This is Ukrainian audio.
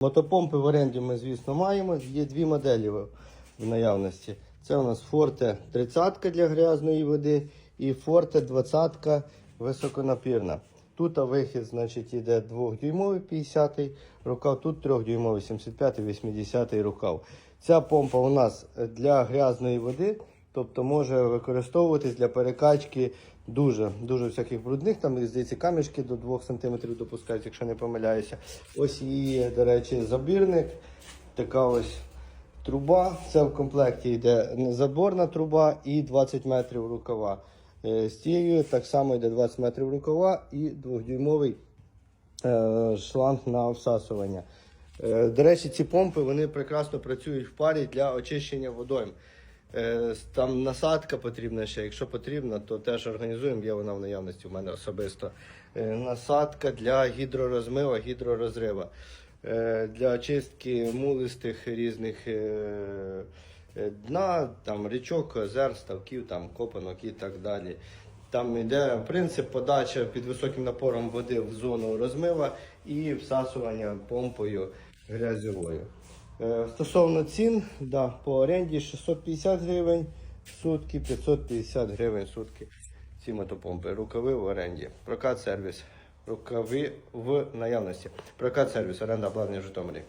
Мотопомпи в оренді ми, звісно, маємо. Є дві моделі в наявності. Це у нас Forte 30 для грязної води і Forte 20 високонапірна. Тут вихід значить, іде 2-дюймовий 50 рукав, тут 3-дюймовий 75-80 рукав. Ця помпа у нас для грязної води, тобто може використовуватись для перекачки дуже дуже всяких брудних, там здається камішки до 2 см допускають, якщо не помиляюся. Ось її, до речі, забірник. Така ось труба. Це в комплекті йде заборна труба і 20 метрів рукава. Е, З цією так само йде 20 метрів рукава і 2-дюймовий е, шланг на всасування. Е, До речі, ці помпи вони прекрасно працюють в парі для очищення водойм. Е, Там насадка потрібна ще. Якщо потрібно, то теж організуємо. Є вона в наявності у мене особисто. Е, Насадка для гідророзмива, гідророзрива. Е, Для очистки мулистих різних дна, там річок, озер, ставків, там копанок і так далі. Там йде принцип подачі під високим напором води в зону розмива і всасування помпою грязьовою. Е, Стосовно цін, да, по оренді 650 гривень в сутки, 550 гривень в сутки. Ці мотопомпи. Рукави в оренді. Прокат сервіс. Рукави в наявності. Прокат сервіс. Оренда обладнання в Житомирі.